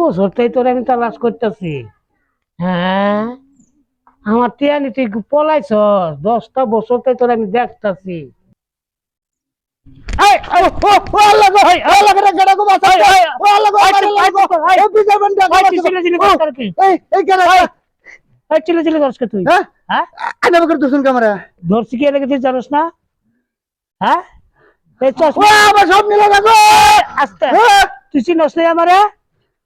বছরটাই তোর আমি তালাশ করতেছি। হ্যাঁ? আমার টিয়ানি তুই পলাইছ দশটা বছরটাই তোর আমি দেখতাছি। করছ তুই হ্যাঁ? হ্যাঁ? আনে বকর ক্যামেরা। ধরছি কি লেগে তুই জানোস না? হ্যাঁ? সব মিলে আস্তে। তুই চিনস না আমারে?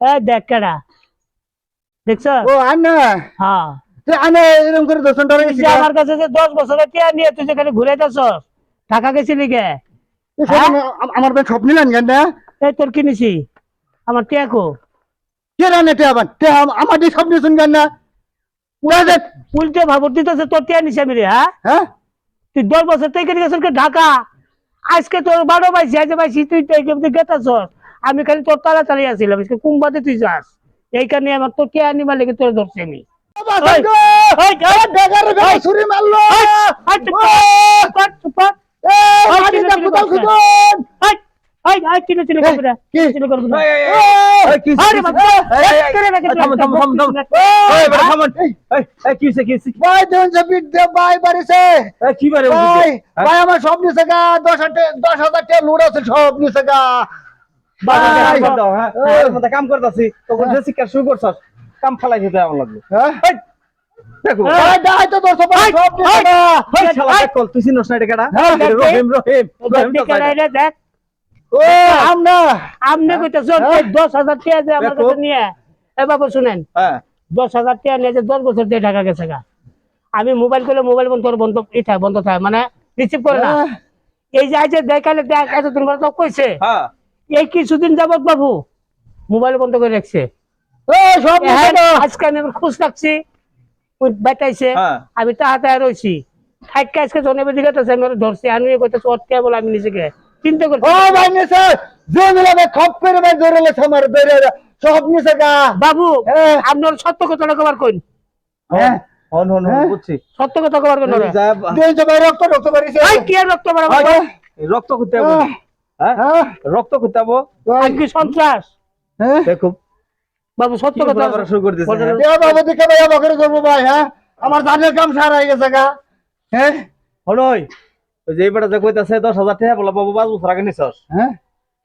এই দেখ কেডা। দেখছ? ও আনে হ্যাঁ। তুই আনে এরকম করে দর্শন ধরে তুই আমার কাছে যে দশ বছরের টিয়া নিয়ে তুই যেখানে ঘুরাইতেছ টাকা গেছিলি গে? হ্যাঁ? আমার ভাই সব নিলেন কেন? না এই তোর কিনেছি আমার টিয়া কো? কে রানে তে আবার তে আমার দিয়ে সব নিয়েছেন কেন? না উল্টে ভাবর দিতেছে তোর টিয়া নিছি আমি রে হ্যাঁ? হ্যাঁ? তুই দশ বছর থেকে গেছিস ঢাকা? আজকে তোর বারো পাইছি আজ পাইছি তুই গেতাছ আমি খালি তোর তালা চালিয়ে আসছিলাম কুম্বাতে তুই যাস। এইখানে আমার তোর টিয়া নিবার লেগে তোর ধরছি আমি? কি? কি আমার সব নিছে গা দশ হাজার দশ হাজার লুট আছে সব নিছে গা। কাম করতেছি তখন যে শিক্ষা শুরু করছস কাম ফালাই আমার হ্যাঁ? দশ হাজার এটা এটা টাকা নিয়ে বাবু শুনেন। দশ হাজার টাকা নিয়ে দশ বছর দিয়ে ঢাকা গেছে আমি মোবাইল করলে মোবাইল বন্ধ বন্ধ থাকে বন্ধ থাকে মানে রিসিভ করে না। হ্যাঁ। এই যে দেখালে দেখ এতদিন পরে তো কইছে। হ্যাঁ। এই কিছুদিন যাবত বাবু মোবাইল বন্ধ করে রাখছে। ও সব গা আজকে আমি খোঁজ রাখছি। বেটাইছে। হ্যাঁ। আমি তাহাতে রয়েছি আজকে আমি ধরছি। আমি কইতেছি ওর বলে আমি নিজেকে চিন্তা করছি। ও ভাই নিছে যে খপ করে ভাই ধরে লেছে আমার ধরে সব নিছে গা। বাবু হ্যাঁ। আপনার সত্য কথাটা কবার কইন? হ্যাঁ। হন হন হ্যাঁ? বুঝছি। সত্য কথা কবার কইন রক্ত রক্ত বাড়িছে। কি আর রক্ত বাড়াবো? রক্ত করতে হবে। হ্যাঁ? হ্যাঁ? রক্ত করতে হবে ভাই, আর কি সন্ত্রাস। হ্যাঁ? দেখো বাবু সত্য কথা। বলা শুরু করে দিয়েছে হ্যাঁ? এ বাবু দিকে ভাই আমাকে করব ভাই হ্যাঁ? আমার ধানের কাম সারা হয়ে গেছে গা। হ্যাঁ? হনই ওই যে এবারে যে কইতাছে দশ হাজার টাকা বলা বাবু পাঁচ বছর আগে নিছস। হ্যাঁ?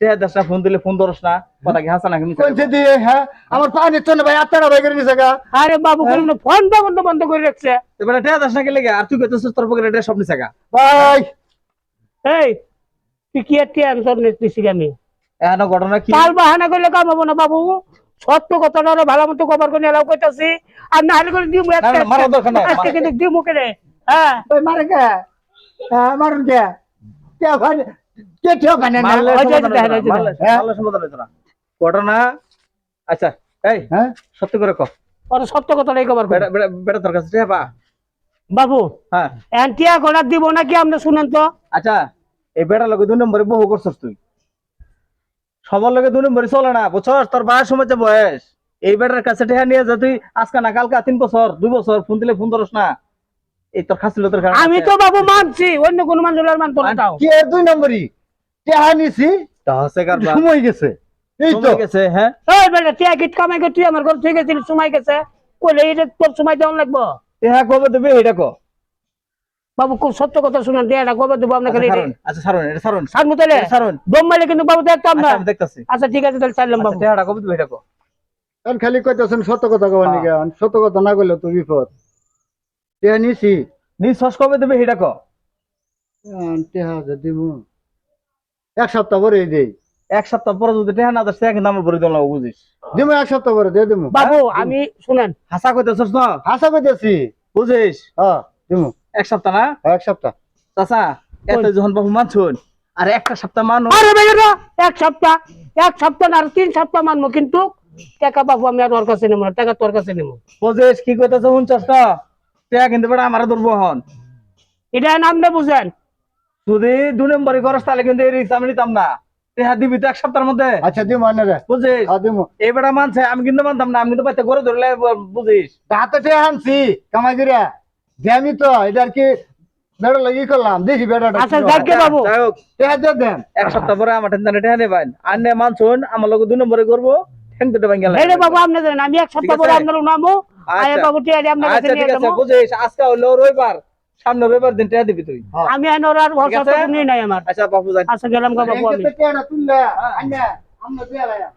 টাকা দশটা ফোন দিলে ফোন ধরস না কথা কি হাসা নাকি দিয়ে হ্যাঁ? আমার পা নিচ্ছ না ভাই আত্মারা ভাই করে নিছে গা। আরে বাবু কোনো ফোন বন্ধ বন্ধ করে রাখছে। এবারে টাকা দশ না গেলে আর তুই কইতেছিস তোর পকেটে সব নিছে গা? ভাই! এই আমি এখন ঘটনা কি? কাল বাহানা করলে কাম হব না বাবু। সত্য কথাটা ওরা ভালো মতো কবার করে এলাও কইতাছি। আর না হলে করে দিমু না, না, দরকার নাই, আজকে মারা- কিন্তু দিমু কেনে হ্যাঁ। ওই মারে কে? হ্যাঁ মারুন কে? কে ভাই কে কে ওখানে না? ওই যে হ্যাঁ? সমাধান হইতো। ঘটনা আচ্ছা এই হ্যাঁ? সত্যি করে সত্য করে। বেটা বেটা- তোর কাছে বাবু হ্যাঁ। দিব নাকি আপনি শুনেন তো? আচ্ছা। এই বেটার লগে দুই নম্বরে বহু করছস তুই। সবার লগে দুই নম্বরে চলে না বুঝছস? তোর বয়স সময় যে বয়স এই বেটার কাছে টেহা নিয়ে যা তুই আজকে না কালকা তিন বছর দুই বছর ফোন দিলে ফোন ধরস না। এই তোর খাসিল তোর কারণে আমি তো বাবু মানছি অন্য কোনো মানুষ হলে মানতো না তাও। কি এর দুই নম্বরই? কে হানিছি হসে কারবা সময় গেছে। এই তো। গেছে হ্যাঁ? এই বেটা টিয়া কিট কামাই করে তুই আমার ঘর থেকে গেছিলি সময় গেছে। কইলে এটা তোর সময় দেওয়ান লাগবো। টেহা কবে দেবে এটা কো। বাবু খুব সত্য কথা শুনেন টিয়াটা কবে দেবো আপনাকে আচ্ছা আচ্ছা ছাড়ুন এটা ছাড়ুন। সারমু তাহলে? এটা দম মাইলে কিন্তু বাবু দেখতাম না। আচ্ছা, আমি দেখতাছি। আচ্ছা ঠিক আছে তাহলে চাইলাম আচ্ছা বাবু। কবে দেবে এটা কো। খালি কইতেছেন সত্য কথা কবার হ্যাঁ। নিকে সত্য কথা না কইলে তো বিপদ। নিছি। নিঃশ্বাস কবে দেবে এটা কো। তে হাজার দিমু। এক সপ্তাহ পরে দেই। এক সপ্তাহ পরে যদি টেহা না দেয় কিন্তু আমার পরিদল না বুঝিস। দিমু এক সপ্তাহ পরে দিয়ে দিমু। বাবু আমি শুনেন। হাসা কইতেছস না? হাসা কইতেছি। বুঝিস? হ্যাঁ দিমু। এক সপ্তাহ না? এক সপ্তাহ। চাচা এত যখন বাবু মানছুন আর একটা সপ্তাহ মানো। আরে বেটা এক সপ্তাহ এক সপ্তাহ না আর তিন সপ্তাহ মানবো কিন্তু। টাকা বাবু আমি আর ওর কাছে নেব না টাকা তোর কাছে নেব। বুঝিস কি কইতেছ না টেহা কিন্তু বেটা আমার ধরবো হন এটা নাম না বুঝেন? যদি দু নম্বরই করস তাহলে কিন্তু এই রিক্স আমি নিতাম না। টেহা দিবি তো এক সপ্তাহের মধ্যে। আচ্ছা দিমু আনে রে। বুঝিস? হ্যাঁ এই বেটা মানছে আমি কিন্তু মানতাম না আমি কিন্তু বাইতে করে ধরলে বুঝিস? হাতে টে আনছি কামাই করিয়া যে তো এটা আর কি বেড়া লাগি করলাম। দেখি বেড়াটা আচ্ছা যাকে বাবু। যাই হোক টেহা দিয়ে দেন। এক সপ্তাহ পরে আমার টেনশনে টেহা নেবেন আর নে মানছুন আমার লোক দুই নম্বরে করব। ঠ্যাং দুটো ভাঙ গেল এই বাবু আপনি জানেন আমি এক সপ্তাহ পরে আপনার নামো। আয় আচ্ছা। বাবু টিয়া দিয়ে আপনার কাছে আচ্ছা নিয়ে ঠিক আছে যাব। বুঝিস আজকে হলো রবিবার। সামনে রবিবার দিন টিয়া দিবি তুই। আমি আইন ওর আর ভরসা? নেই নাই আমার। আচ্ছা বাপু যাই। আচ্ছা গেলাম গো বাবু আমি। টেয়াটা তুললে। আইনা আমরা দিয়ে লাইয়া